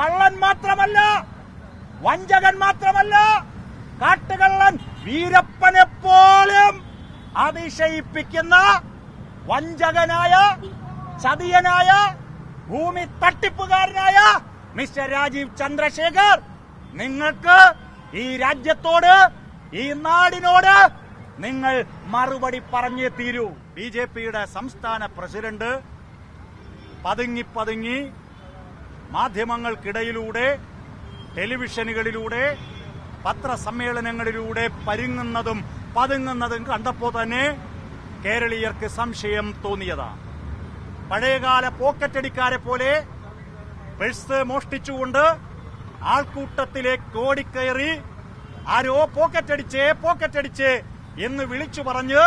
കള്ളൻ മാത്രമല്ല വഞ്ചകൻ മാത്രമല്ല കാട്ടുകള്ളൻ വീരപ്പനെ പോലും അതിശയിപ്പിക്കുന്ന വഞ്ചകനായ ചതിയനായ ഭൂമി തട്ടിപ്പുകാരനായ മിസ്റ്റർ രാജീവ് ചന്ദ്രശേഖർ നിങ്ങൾക്ക് ഈ രാജ്യത്തോട് ഈ നാടിനോട് നിങ്ങൾ മറുപടി പറഞ്ഞേ തീരൂ. ബി ജെ പിയുടെ സംസ്ഥാന പ്രസിഡന്റ് പതുങ്ങി പതുങ്ങി മാധ്യമങ്ങൾക്കിടയിലൂടെ ടെലിവിഷനുകളിലൂടെ പത്രസമ്മേളനങ്ങളിലൂടെ പരുങ്ങുന്നതും പതുങ്ങുന്നതും കണ്ടപ്പോൾ തന്നെ കേരളീയർക്ക് സംശയം തോന്നിയതാണ്. പഴയകാല പോക്കറ്റടിക്കാരെ പോലെ പേഴ്സ് മോഷ്ടിച്ചുകൊണ്ട് ആൾക്കൂട്ടത്തിലേക്ക് ഓടിക്കയറി ആരോ പോക്കറ്റടിച്ചേ പോക്കറ്റടിച്ചേ എന്ന് വിളിച്ചു പറഞ്ഞ്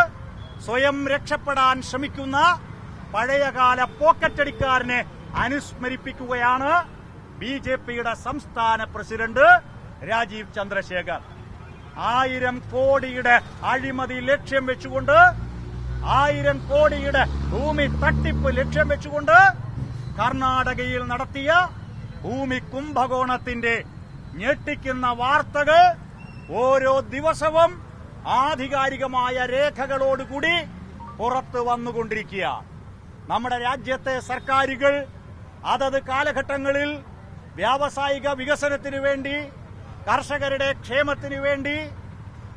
സ്വയം രക്ഷപ്പെടാൻ ശ്രമിക്കുന്ന പഴയകാല പോക്കറ്റടിക്കാരനെ അനുസ്മരിപ്പിക്കുകയാണ് ബി ജെ പിയുടെ സംസ്ഥാന പ്രസിഡന്റ് രാജീവ് ചന്ദ്രശേഖർ. ആയിരം കോടിയുടെ അഴിമതി ലക്ഷ്യം വെച്ചുകൊണ്ട് ആയിരം കോടിയുടെ ഭൂമി തട്ടിപ്പ് ലക്ഷ്യം വെച്ചുകൊണ്ട് കർണാടകയിൽ നടത്തിയ ഭൂമി കുംഭകോണത്തിന്റെ ഞെട്ടിക്കുന്ന വാർത്തകൾ ഓരോ ദിവസവും ആധികാരികമായ രേഖകളോടുകൂടി പുറത്തു വന്നുകൊണ്ടിരിക്കുക നമ്മുടെ രാജ്യത്തെ സർക്കാരുകൾ അതത് കാലഘട്ടങ്ങളിൽ വ്യാവസായിക വികസനത്തിനു വേണ്ടി കർഷകരുടെ ക്ഷേമത്തിനു വേണ്ടി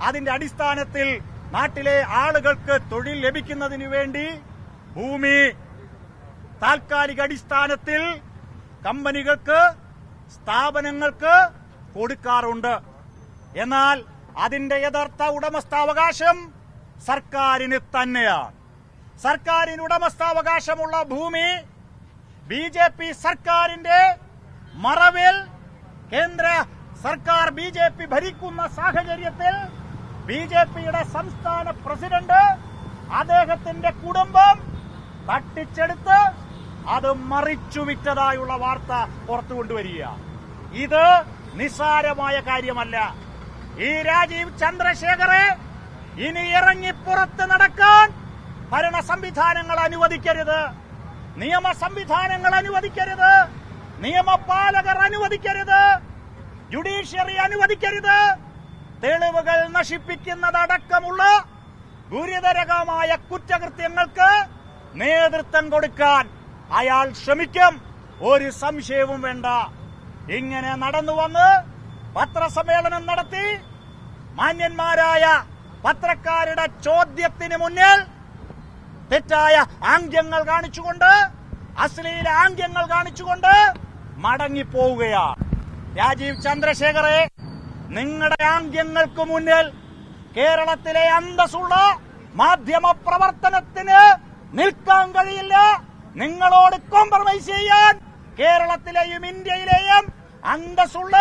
അതിന്റെ അടിസ്ഥാനത്തിൽ നാട്ടിലെ ആളുകൾക്ക് തൊഴിൽ ലഭിക്കുന്നതിനു വേണ്ടി ഭൂമി താൽക്കാലിക അടിസ്ഥാനത്തിൽ കമ്പനികൾക്ക് സ്ഥാപനങ്ങൾക്ക് കൊടുക്കാറുണ്ട്. എന്നാൽ അതിന്റെ യഥാർത്ഥ ഉടമസ്ഥാവകാശം സർക്കാരിന് തന്നെയാണ്. സർക്കാരിന് ഉടമസ്ഥാവകാശമുള്ള ഭൂമി ബി ജെ പി സർക്കാരിന്റെ മറവിൽ കേന്ദ്ര സർക്കാർ ബി ജെ പി ഭരിക്കുന്ന സാഹചര്യത്തിൽ ബി ജെ പിയുടെ സംസ്ഥാന പ്രസിഡന്റ് അദ്ദേഹത്തിന്റെ കുടുംബം തട്ടിച്ചെടുത്ത് അത് മറിച്ചു വിറ്റതായുള്ള വാർത്ത പുറത്തു കൊണ്ടുവരിക. ഇത് നിസ്സാരമായ കാര്യമല്ല. ഈ രാജീവ് ചന്ദ്രശേഖറെ ഇനി ഇറങ്ങി പുറത്ത് നടക്കാൻ ഭരണ സംവിധാനങ്ങൾ അനുവദിക്കരുത്. നിയമ സംവിധാനങ്ങൾ അനുവദിക്കരുത്. നിയമപാലകർ അനുവദിക്കരുത്. ജുഡീഷ്യറി അനുവദിക്കരുത്. തെളിവുകൾ നശിപ്പിക്കുന്നതടക്കമുള്ള ഗുരുതരകമായ കുറ്റകൃത്യങ്ങൾക്ക് നേതൃത്വം കൊടുക്കാൻ അയാൾ ശ്രമിക്കും. ഒരു സംശയവും വേണ്ട. ഇങ്ങനെ നടന്നു വന്ന് പത്രസമ്മേളനം നടത്തി മാന്യന്മാരായ പത്രക്കാരുടെ ചോദ്യത്തിന് മുന്നിൽ തെറ്റായ ആംഗ്യങ്ങൾ കാണിച്ചുകൊണ്ട് അശ്ലീല ആംഗ്യങ്ങൾ കാണിച്ചുകൊണ്ട് മടങ്ങിപ്പോവുകയാണ്. രാജീവ് ചന്ദ്രശേഖറെ നിങ്ങളുടെ ആംഗ്യങ്ങൾക്ക് മുന്നിൽ കേരളത്തിലെ അന്തസ്സുള്ള മാധ്യമ പ്രവർത്തനത്തിന് നിൽക്കാൻ കഴിയില്ല. നിങ്ങളോട് കോംപ്രമൈസ് ചെയ്യാൻ കേരളത്തിലെയും ഇന്ത്യയിലെയും അന്തസ്സുള്ള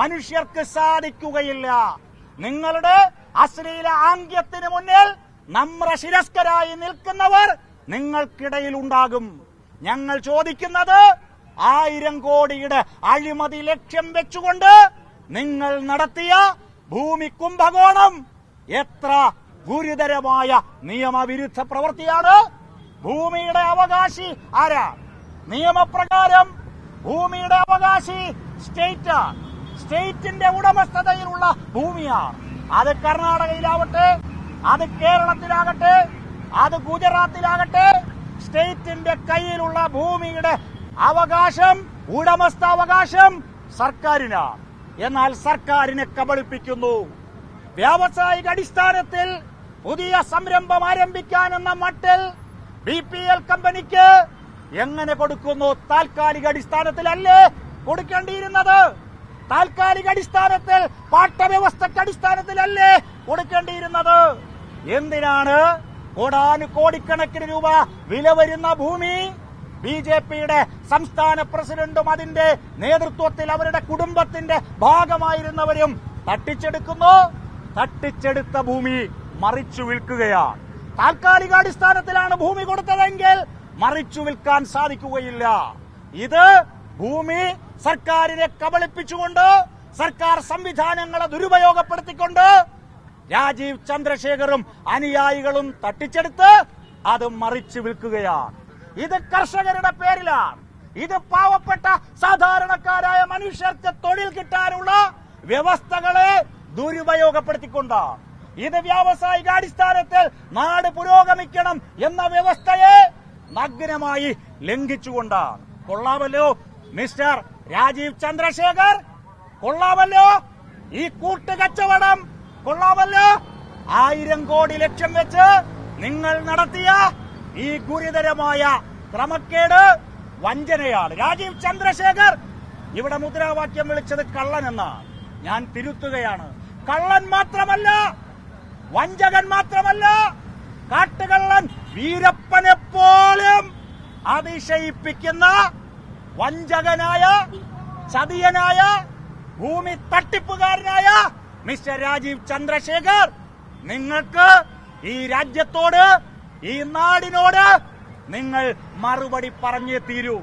മനുഷ്യർക്ക് സാധിക്കുകയില്ല. നിങ്ങളുടെ അശ്ലീല ആംഗ്യത്തിന് മുന്നിൽ നമ്രശിരസ്കരായി നിൽക്കുന്നവർ നിങ്ങൾക്കിടയിൽ ഉണ്ടാകും ഞങ്ങൾ ചോദിക്കുന്നത് ആയിരം കോടിയുടെ അഴിമതി ലക്ഷ്യം വെച്ചുകൊണ്ട് നിങ്ങൾ നടത്തിയ ഭൂമി കുംഭകോണം എത്ര ഗുരുതരമായ നിയമവിരുദ്ധ പ്രവൃത്തിയാണ്. ഭൂമിയുടെ അവകാശി ആരാ? നിയമപ്രകാരം ഭൂമിയുടെ അവകാശി സ്റ്റേറ്റ് സ്റ്റേറ്റിന്റെ ഉടമസ്ഥതയിലുള്ള ഭൂമിയാണ് അത് കർണാടകയിലാവട്ടെ അത് കേരളത്തിലാകട്ടെ അത് ഗുജറാത്തിലാകട്ടെ സ്റ്റേറ്റിന്റെ കയ്യിലുള്ള ഭൂമിയുടെ അവകാശം ഉടമസ്ഥാവകാശം സർക്കാരിനാണ്. എന്നാൽ സർക്കാരിനെ കബളിപ്പിക്കുന്നു. വ്യാവസായിക അടിസ്ഥാനത്തിൽ പുതിയ സംരംഭം ആരംഭിക്കാനെന്ന മട്ടിൽ ബി പി എൽ കമ്പനിക്ക് എങ്ങനെ കൊടുക്കുന്നു? താൽക്കാലിക അടിസ്ഥാനത്തിലല്ലേ കൊടുക്കേണ്ടിയിരുന്നത്? താൽക്കാലിക അടിസ്ഥാനത്തിൽ പാട്ടവ്യവസ്ഥക്ക് അടിസ്ഥാനത്തിലല്ലേ കൊടുക്കേണ്ടിയിരുന്നത്? എന്തിനാണ് കോടാനുകോടിക്കണക്കിന് രൂപ വില വരുന്ന ഭൂമി? ബി ജെ പിയുടെ സംസ്ഥാന പ്രസിഡന്റും അതിന്റെ നേതൃത്വത്തിൽ അവരുടെ കുടുംബത്തിന്റെ ഭാഗമായിരുന്നവരും തട്ടിച്ചെടുക്കുന്നു. തട്ടിച്ചെടുത്ത ഭൂമി മറിച്ചു വിൽക്കുകയാണ്. താൽക്കാലികാടിസ്ഥാനത്തിലാണ് ഭൂമി കൊടുത്തതെങ്കിൽ മറിച്ചു വിൽക്കാൻ സാധിക്കുകയില്ല. ഇത് ഭൂമി സർക്കാരിനെ കബളിപ്പിച്ചുകൊണ്ട് സർക്കാർ സംവിധാനങ്ങളെ ദുരുപയോഗപ്പെടുത്തിക്കൊണ്ട് രാജീവ് ചന്ദ്രശേഖറും അനുയായികളും തട്ടിച്ചെടുത്ത് അത് മറിച്ചു വിൽക്കുകയാണ്. ഇത് കർഷകരുടെ പേരിലാണ്. ഇത് പാവപ്പെട്ട സാധാരണക്കാരായ മനുഷ്യർക്ക് തൊഴിൽ കിട്ടാനുള്ള വ്യവസ്ഥകളെ ദുരുപയോഗപ്പെടുത്തിക്കൊണ്ടാണ്. ഇത് വ്യാവസായിക അടിസ്ഥാനത്തിൽ നാട് പുരോഗമിക്കണം എന്ന വ്യവസ്ഥയെ നഗ്നമായി ലംഘിച്ചുകൊണ്ടാണ്. കൊള്ളാമല്ലോ മിസ്റ്റർ രാജീവ് ചന്ദ്രശേഖർ? കൊള്ളാമല്ലോ ഈ കൂട്ടുകച്ചവടം കൊള്ളാമല്ലോ. ആയിരം കോടി ലക്ഷ്യം വെച്ച് നിങ്ങൾ നടത്തിയ ഈ ഗുരുതരമായ ക്രമക്കേട് വഞ്ചനയാണ്. രാജീവ് ചന്ദ്രശേഖർ ഇവിടെ മുദ്രാവാക്യം വിളിച്ചത് കള്ളൻ എന്നാണ്. ഞാൻ തിരുത്തുകയാണ്. കള്ളൻ മാത്രമല്ല വഞ്ചകൻ മാത്രമല്ല കാട്ടുകള്ളൻ വീരപ്പനെ പോലും അതിശയിപ്പിക്കുന്ന വഞ്ചകനായ ചതിയനായ ഭൂമി തട്ടിപ്പുകാരനായ മിസ്റ്റർ രാജീവ് ചന്ദ്രശേഖർ നിങ്ങൾക്ക് ഈ രാജ്യത്തോട് ഈ നാടിനോട് നിങ്ങൾ മറുപടി പറഞ്ഞേ തീരൂ.